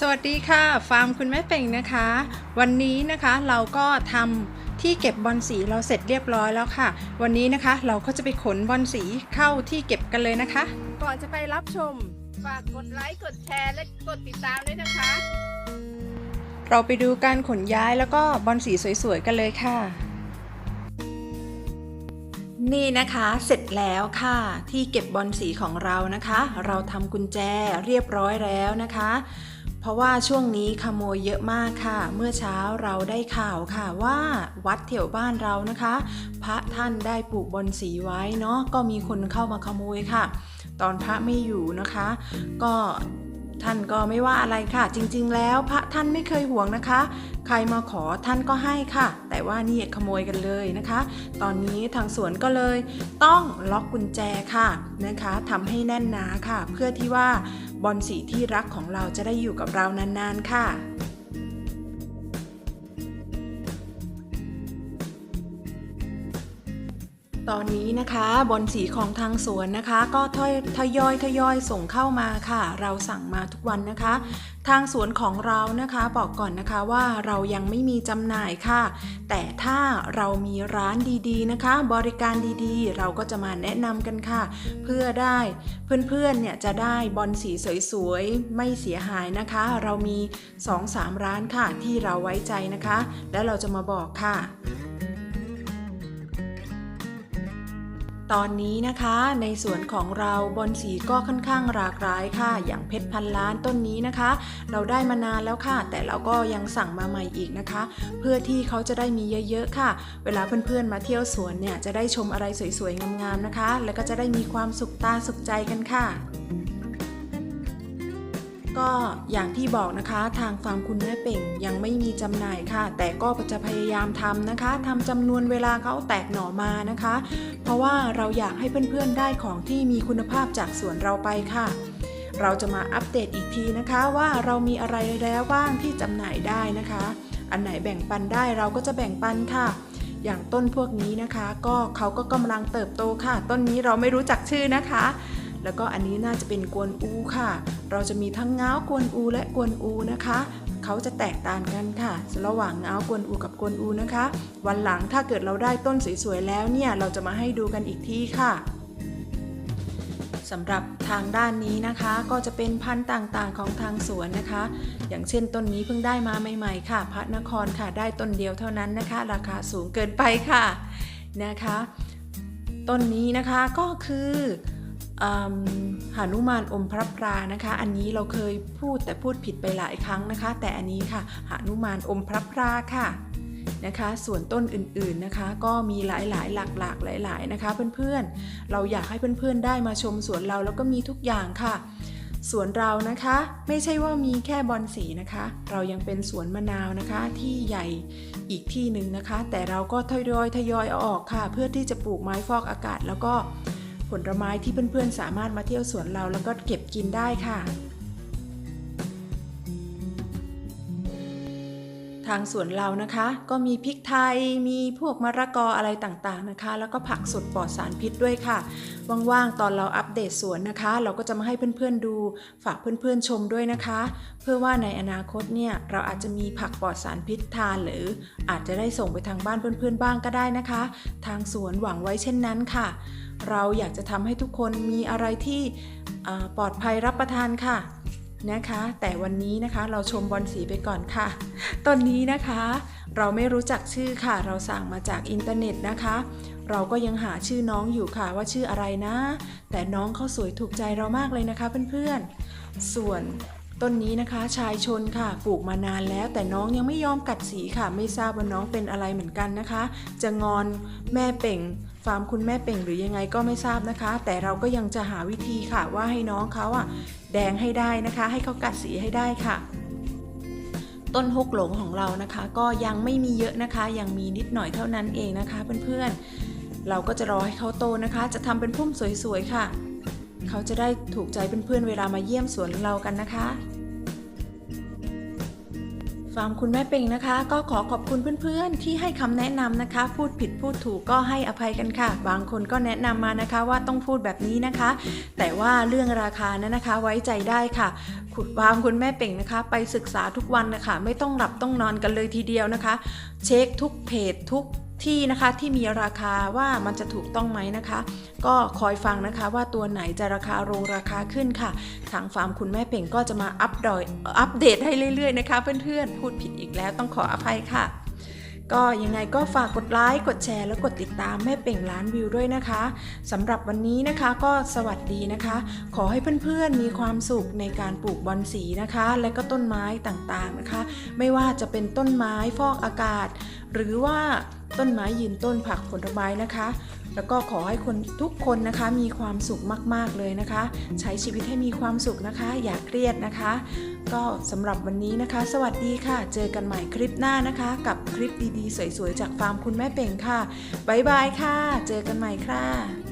สวัสดีค่ะ ฟาร์มคุณแม่เป่งนะคะ วันนี้นะคะเราก็ทำที่เก็บบอลสีเราเสร็จเรียบร้อยแล้วค่ะ วันนี้นะคะเราก็จะไปขนบอลสีเข้าที่เก็บกันเลยนะคะ ก่อนจะไปรับชม ฝากกดไลค์กดแชร์และกดติดตามด้วยนะคะ เราไปดูการขนย้ายแล้วก็บอลสีสวยๆกันเลยค่ะ นี่นะคะเสร็จแล้วค่ะ ที่เก็บบอลสีของเรานะคะ เราทำกุญแจเรียบร้อยแล้วนะคะ เพราะว่าช่วงนี้ขโมยเยอะมากค่ะ เมื่อเช้าเราได้ข่าวค่ะว่าวัดแถวบ้านเรานะคะ พระท่านได้ปลูกบอลสีไว้เนาะก็มีคนเข้ามาขโมยค่ะ ตอนพระไม่อยู่นะคะ ก็ท่านก็ไม่ว่าอะไรค่ะ จริงๆ แล้วพระท่านไม่เคยห่วงนะคะ ใครมาขอท่านก็ให้ค่ะ แต่ว่านี่ขโมยกันเลยนะคะ ตอนนี้ทางสวนก็เลย ต้องล็อกกุญแจค่ะนะคะทำให้แน่นหนาค่ะ เพื่อที่ว่า บอลสีที่รักของเราจะได้อยู่กับเรานานๆค่ะ ตอนนี้นะคะบอลสีของทางสวนนะคะ ก็ทยทยอยทยอยส่งเข้ามาค่ะ เราสั่งมาทุกวันนะคะ ทางสวนของเรานะคะบอกก่อนนะคะว่าเรายังไม่มีจำหน่ายค่ะ แต่ถ้าเรามีร้านดีๆนะคะ บริการดีๆ เราก็จะมาแนะนำกันค่ะ เพื่อได้เพื่อนๆเนี่ยจะได้บอลสีสวยๆไม่เสียหายนะคะ เรามี 2-3 ร้านค่ะที่เราไว้ใจนะคะ แล้วเราจะมาบอกค่ะ ตอนนี้นะคะในสวนของเราบอนสีก็ค่อนข้างหลากหลายค่ะ อย่างเพชรพันล้านต้นนี้นะคะ เราได้มานานแล้วค่ะ แต่เราก็ยังสั่งมาใหม่อีกนะคะ เพื่อที่เขาจะได้มีเยอะๆค่ะ เวลาเพื่อนๆมาเที่ยวสวนเนี่ยจะได้ชมอะไรสวยๆงามๆนะคะ แล้วก็จะได้มีความสุขตาสุขใจกันค่ะ ก็อย่างที่บอกนะคะทางฟาร์มคุณแม่เป่งยังไม่มีจำหน่ายค่ะ แต่ก็จะพยายามทำนะคะทำจำนวนเวลาเขาแตกหน่อมานะคะ เพราะว่าเราอยากให้เพื่อนๆได้ของที่มีคุณภาพจากสวนเราไปค่ะ เราจะมาอัปเดตอีกทีนะคะว่าเรามีอะไรแล้วบ้างที่จำหน่ายได้นะคะ อันไหนแบ่งปันได้เราก็จะแบ่งปันค่ะ อย่างต้นพวกนี้นะคะ ก็เขาก็กำลังเติบโตค่ะ ต้นนี้เราไม่รู้จักชื่อนะคะ แล้วก็อันนี้น่าจะเป็นกวนอูค่ะ เราจะมีทั้งเงากวนอูและกวนอูนะคะ เขาจะแตกต่างกันค่ะ ระหว่างเงากวนอูกับกวนอูนะคะ วันหลังถ้าเกิดเราได้ต้นสวยๆแล้วเนี่ยเราจะมาให้ดูกันอีกทีค่ะสำหรับทางด้านนี้นะคะก็จะเป็นพันธุ์ต่างๆของทางสวนนะคะ อย่างเช่นต้นนี้เพิ่งได้มาใหม่ๆค่ะ พระนครค่ะได้ต้นเดียวเท่านั้นนะคะ ราคาสูงเกินไปค่ะนะคะ ต้นนี้นะคะก็คือ หานุมานอมพระปรานะคะ อันนี้เราเคยพูดแต่พูดผิดไปหลายครั้งนะคะ แต่อันนี้ค่ะหานุมานอมพระปราค่ะนะคะส่วนต้นอื่นๆนะคะ ก็มีหลายๆ หลากๆ หลาย ๆนะคะ เพื่อนๆ เราอยากให้เพื่อนๆ ได้มาชมสวนเราแล้วก็มีทุกอย่างค่ะสวนเรานะคะไม่ใช่ว่ามีแค่บอนสีนะคะ เรายังเป็นสวนมะนาวนะคะ ที่ใหญ่อีกที่หนึ่งนะคะ แต่เราก็ทยอยทยอยเอาออกค่ะ เพื่อที่จะปลูกไม้ฟอกอากาศแล้วก็ ผลไม้ที่เพื่อนๆสามารถมาเที่ยวสวนเราแล้วก็เก็บกินได้ค่ะ ทางสวนเรานะคะ ก็มีพริกไทยมีพวกมะระกออะไรต่างๆนะคะ แล้วก็ผักสดปลอดสารพิษด้วยค่ะ ว่างๆตอนเราอัปเดตสวนนะคะ เราก็จะมาให้เพื่อนๆดู ฝากเพื่อนๆชมด้วยนะคะ เพื่อว่าในอนาคตเนี่ยเราอาจจะมีผักปลอดสารพิษทาน หรืออาจจะได้ส่งไปทางบ้านเพื่อนๆบ้างก็ได้นะคะ ทางสวนหวังไว้เช่นนั้นค่ะ เราอยากจะทำให้ทุกคนมีอะไรที่ปลอดภัยรับประทานค่ะ นะคะ แต่วันนี้นะคะเราชมบอลสีไปก่อนค่ะ ตอนนี้นะคะ เราไม่รู้จักชื่อค่ะ เราสั่งมาจากอินเทอร์เน็ตนะคะ เราก็ยังหาชื่อน้องอยู่ค่ะว่าชื่ออะไรนะ แต่น้องเขาสวยถูกใจเรามากเลยนะคะเพื่อนๆ ส่วน ต้นนี้นะคะชายชนค่ะปลูกมานานแล้ว แต่น้องยังไม่ยอมกัดสีค่ะ ไม่ทราบว่าน้องเป็นอะไรเหมือนกันนะคะ จะงอนแม่เป่งฟาร์มคุณแม่เป่งหรือยังไงก็ไม่ทราบนะคะ แต่เราก็ยังจะหาวิธีค่ะว่าให้น้องเขาอะแดงให้ได้นะคะ ให้เขากัดสีให้ได้ค่ะ ต้นฮกหลงของเรานะคะ ก็ยังไม่มีเยอะนะคะ ยังมีนิดหน่อยเท่านั้นเองนะคะเพื่อนๆเราก็จะรอให้เขาโตนะคะ จะทำเป็นพุ่มสวยๆค่ะ เขาจะได้ถูกใจเพื่อนๆเวลามาเยี่ยมสวนเรากันนะคะ ฟาร์มคุณแม่เป่งนะคะ ก็ขอขอบคุณเพื่อนๆ ที่ให้คำแนะนำนะคะ พูดผิดพูดถูกก็ให้อภัยกันค่ะ บางคนก็แนะนำมานะคะว่าต้องพูดแบบนี้นะคะ แต่ว่าเรื่องราคานั้นนะคะไว้ใจได้ค่ะขุดฟาร์มคุณแม่เป่งนะคะ ไปศึกษาทุกวันนะคะ ไม่ต้องหลับต้องนอนกันเลยทีเดียวนะคะ เช็คทุกเพจทุก ที่นะคะที่มีราคาว่ามันจะถูกต้องไหมนะคะ ก็คอยฟังนะคะว่าตัวไหนจะราคาลงราคาขึ้นค่ะ ทางฟาร์มคุณแม่เป่งก็จะมาอัปดอยอัปเดตให้เรื่อยๆนะคะ เพื่อนๆ พูดผิดอีกแล้วต้องขออภัยค่ะ ก็ยังไงก็ฝากกดไลค์กดแชร์แล้วกดติดตามแม่เป่งล้านวิวด้วยนะคะสำหรับวันนี้นะคะก็สวัสดีนะคะ ขอให้เพื่อนๆมีความสุขในการปลูกบอนสีนะคะ และก็ต้นไม้ต่างๆนะคะ ไม่ว่าจะเป็นต้นไม้ฟอกอากาศ หรือว่า ต้นไม้ยืนต้นผักผลไม้นะคะ แล้วก็ขอให้คนทุกคนนะคะมีความสุขมาก ๆ เลยนะคะ ใช้ชีวิตให้มีความสุขนะคะ อย่าเครียดนะคะ ก็สำหรับวันนี้นะคะ สวัสดีค่ะ เจอกันใหม่คลิปหน้านะคะ กับคลิปดีๆ สวย ๆ จากฟาร์มคุณแม่เป่งค่ะบ๊ายบายค่ะ เจอกันใหม่ค่ะ